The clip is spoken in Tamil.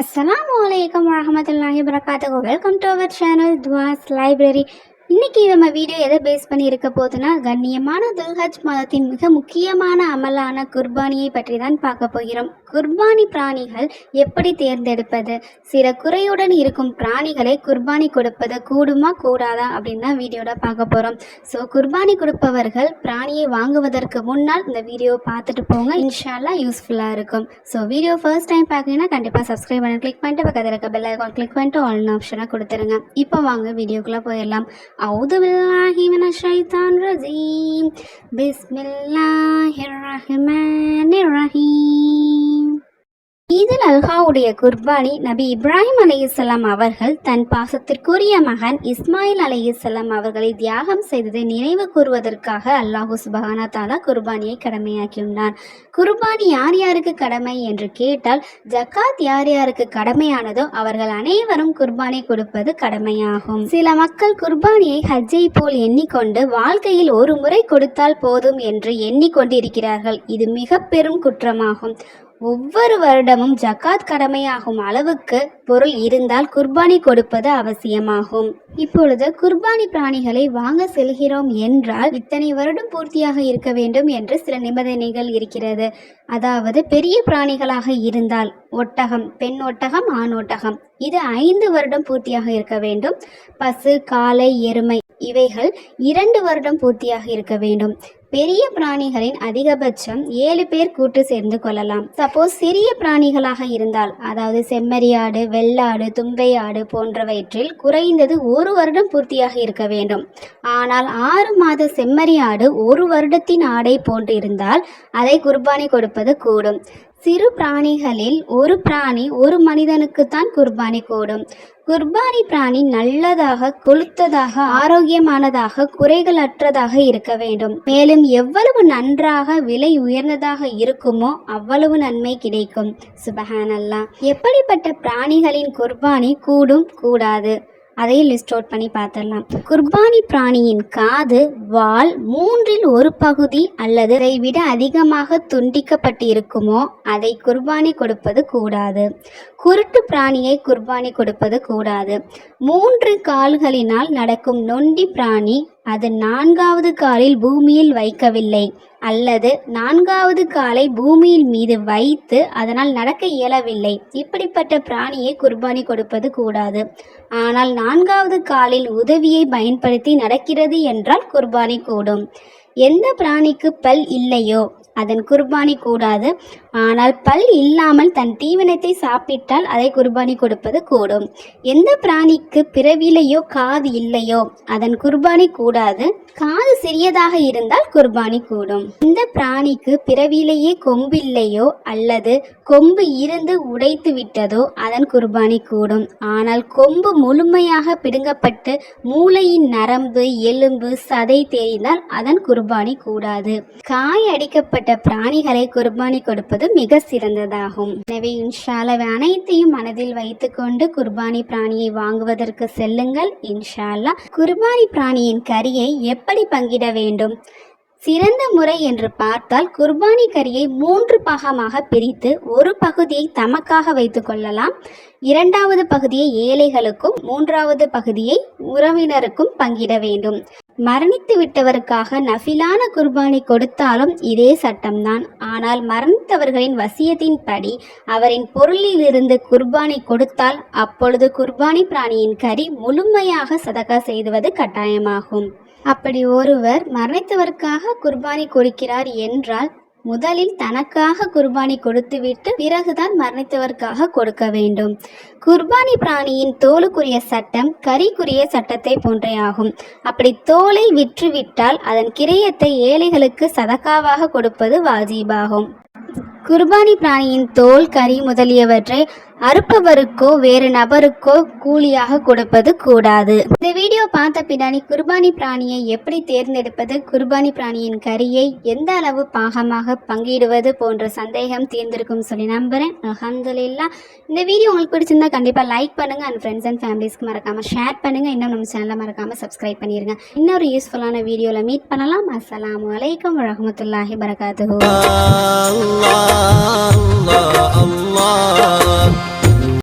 அஸ்லாம் வலைக்கம் வரமத்துல்லாஹி வரகாத்துஹு welcome to our channel Duas library இன்றைக்கி நம்ம வீடியோ எதை பேஸ் பண்ணி இருக்க போதுன்னா கண்ணியமான துல்ஹஜ் மாதத்தின் மிக முக்கியமான அமலான குர்பானியை பற்றி தான் பார்க்க போகிறோம். குர்பானி பிராணிகள் எப்படி தேர்ந்தெடுப்பது? சில குறையுடன் இருக்கும் பிராணிகளை குர்பானி கொடுப்பது கூடுமா கூடாதா? அப்படின்னு தான் வீடியோட பார்க்க போகிறோம் ஸோ குர்பானி கொடுப்பவர்கள் பிராணியை வாங்குவதற்கு முன்னால் இந்த வீடியோவை பார்த்துட்டு போங்க. இன்ஷால்லாம் யூஸ்ஃபுல்லாக இருக்கும். ஸோ வீடியோ ஃபர்ஸ்ட் டைம் பார்க்குறீங்கன்னா கண்டிப்பாக சப்ஸ்கிரைப் பண்ணி கிளிக் பண்ணிட்டு பக்கத்தில் இருக்க பெல் ஐக்கான் கிளிக் பண்ணிட்டு ஆல் ஆப்ஷனாக கொடுத்துருங்க. இப்போ வாங்க வீடியோக்குள்ளே போயிடலாம். அவுதுபில்லாஹிமின ஷைத்தான் ரஜீம் பிஸ்மில்லாஹிர் ரஹ்மானிர் ரஹீம் ஈது அல்ஹாவுடைய குர்பானி நபி இப்ராஹிம் அலி இஸ்லாம் அவர்கள் தன் பாசத்திற்குரிய மகன் இஸ்மாயில் அலி இஸ்லாம் அவர்களை தியாகம் செய்ததை நினைவு கூறுவதற்காக அல்லாஹு சுபஹானா தாலா குர்பானியை கடமையாக்கியுள்ளார் குர்பானி யார் யாருக்கு கடமை என்று கேட்டால் ஜக்காத் யார் யாருக்கு கடமையானதோ அவர்கள் அனைவரும் குர்பானை கொடுப்பது கடமையாகும். சில மக்கள் குர்பானியை ஹஜ்ஜை போல் எண்ணிக்கொண்டு வாழ்க்கையில் ஒரு முறை கொடுத்தால் போதும் என்று எண்ணிக்கொண்டிருக்கிறார்கள். இது மிக பெரும் குற்றமாகும். ஒவ்வொரு வருடமும் ஜக்காத் கடமையாகும் அளவுக்கு பொருள் இருந்தால் குர்பானி கொடுப்பது அவசியமாகும். இப்பொழுது குர்பானி பிராணிகளை வாங்க செல்கிறோம் என்றால் இத்தனை வருடம் பூர்த்தியாக இருக்க வேண்டும் என்று சில நிபந்தனைகள் இருக்கிறது. அதாவது பெரிய பிராணிகளாக இருந்தால் ஒட்டகம் பெண் ஒட்டகம் ஆண் ஒட்டகம். இது ஐந்து வருடம் பூர்த்தியாக இருக்க வேண்டும். பசு காளை எருமை இவைகள் இரண்டு வருடம் பூர்த்தியாக இருக்க வேண்டும். பெரிய பிராணிகளின் அதிகபட்சம் ஏழு பேர் கூட்டு சேர்ந்து கொள்ளலாம். சப்போஸ் சிறிய பிராணிகளாக இருந்தால் அதாவது செம்மறியாடு வெள்ளாடு தும்பையாடு போன்றவற்றில் குறைந்தது ஒரு வருடம் பூர்த்தியாக இருக்க வேண்டும். ஆனால் ஆறு மாத செம்மறியாடு ஒரு வருடத்தின் ஆடை போன்று இருந்தால் அதை குர்பானி கொடுப்பது கூடும். சிறு பிராணிகளில் ஒரு பிராணி ஒரு மனிதனுக்குத்தான் குர்பானி கூடும். குர்பானி பிராணி நல்லதாக கொளுத்ததாக ஆரோக்கியமானதாக குறைகளற்றதாக இருக்க வேண்டும். மேலும் எவ்வளவு நன்றாக விலை உயர்ந்ததாக இருக்குமோ அவ்வளவு நன்மை கிடைக்கும். சுபஹானல்லா. எப்படிப்பட்ட பிராணிகளின் குர்பானி கூடும்? கூடாது. அதையும் லிஸ்ட் அவுட் பண்ணி பார்த்துடலாம். குர்பானி பிராணியின் காது வால் மூன்றில் ஒரு பகுதி அல்லது அதை விட அதிகமாக துண்டிக்கப்பட்டு இருக்குமோ அதை குர்பானி கொடுப்பது கூடாது. குருட்டு பிராணியை குர்பானி கொடுப்பது கூடாது. மூன்று கால்களினால் நடக்கும் நொண்டி பிராணி அது நான்காவது காலில் பூமியில் வைக்கவில்லை அல்லது நான்காவது காலை பூமியில் மீது வைத்து அதனால் நடக்க இயலவில்லை. இப்படிப்பட்ட பிராணியை குர்பானி கொடுப்பது கூடாது. ஆனால் நான்காவது காலில் உதவியை பயன்படுத்தி நடக்கிறது என்றால் குர்பானி கூடும். எந்த பிராணிக்கு பல் இல்லையோ அதன் குர்பானி கூடாது. ஆனால் பல் இல்லாமல் தன் தீவனத்தை சாப்பிட்டால் அதை குர்பானி கொடுப்பது கூடும். எந்த பிராணிக்கு பிறவிலையோ காது இல்லையோ அதன் குர்பானி கூடாது. காது சிறியதாக இருந்தால் குர்பானி கூடும். இந்த பிராணிக்கு பிறவிலேயே கொம்பு இல்லையோ அல்லது கொம்பு இருந்து உடைத்து விட்டதோ அதன் குர்பானி கூடும். ஆனால் கொம்பு முழுமையாக பிடுங்கப்பட்டு மூளையின் நரம்பு எலும்பு சதை தெரிந்தால் அதன் குர்பானி கூடாது. காய் அடிக்கப்பட்ட பிராணிகளை குர்பானி கொடுப்பது மிக சிறந்ததாகும். எனவே இன்ஷால்லா அனைத்தையும் மனதில் வைத்துக்கொண்டு குர்பானி பிராணியை வாங்குவதற்கு செல்லுங்கள். இன்ஷால்லா குர்பானி பிராணியின் கரியை எப்படி பங்கிட வேண்டும்? சிறந்த முறை என்று பார்த்தால் குர்பானி கரியை மூன்று பாகமாக பிரித்து ஒரு பகுதியை தமக்காக வைத்து கொள்ளலாம். இரண்டாவது பகுதியை ஏழைகளுக்கும் மூன்றாவது பகுதியை உறவினருக்கும் பங்கிட வேண்டும். மரணித்து விட்டவருக்காக நஃபிலான குர்பானி கொடுத்தாலும் இதே சட்டம்தான். ஆனால் மரணித்தவர்களின் வசியத்தின்படி அவரின் பொருளிலிருந்து குர்பானி கொடுத்தால் அப்பொழுது குர்பானி பிராணியின் கறி முழுமையாக சதகா செய்துவது கட்டாயமாகும். அப்படி ஒருவர் மரணித்தவருக்காக குர்பானி கொடுக்கிறார் என்றால் முதலில் தனக்காக குர்பானி கொடுத்துவிட்டு பிறகுதான் மரணித்தவருக்காக கொடுக்க வேண்டும். குர்பானி பிராணியின் தோலுக்குரிய சட்டம் கறிக்குரிய சட்டத்தை போன்றே ஆகும் அப்படி தோலை விற்றுவிட்டால் அதன் கிரயத்தை ஏழைகளுக்கு சதக்காவாக கொடுப்பது வாஜீபாகும். குர்பானி பிராணியின் தோல் கறி முதலியவற்றை அறுப்பவருக்கோ வேறு நபருக்கோ கூலியாக கொடுப்பது கூடாது. இந்த வீடியோ பார்த்த பின்னாடி குர்பானி பிராணியை எப்படி தேர்ந்தெடுப்பது? குர்பானி பிராணியின் கறியை எந்த அளவு பாகமாக பங்கிடுவது போன்ற சந்தேகம் தீர்ந்திருக்கும் சொல்லி நம்புகிறேன் அலமதுல்லா இந்த வீடியோ உங்களுக்கு பிடிச்சிருந்தா கண்டிப்பாக லைக் பண்ணுங்க. அண்ட் ஃப்ரெண்ட்ஸ் அண்ட் ஃபேமிலிஸ்க்கு மறக்காமல் ஷேர் பண்ணுங்க. இன்னும் நம்ம சேனலை மறக்காமல் சப்ஸ்கிரைப் பண்ணிடுங்க இன்னொரு யூஸ்ஃபுல்லான வீடியோவில் மீட் பண்ணலாம். அஸ்லாம் வலைக்கம் வரமத்துல்லாஹி வரகாத்து Allah, Allah, Allah.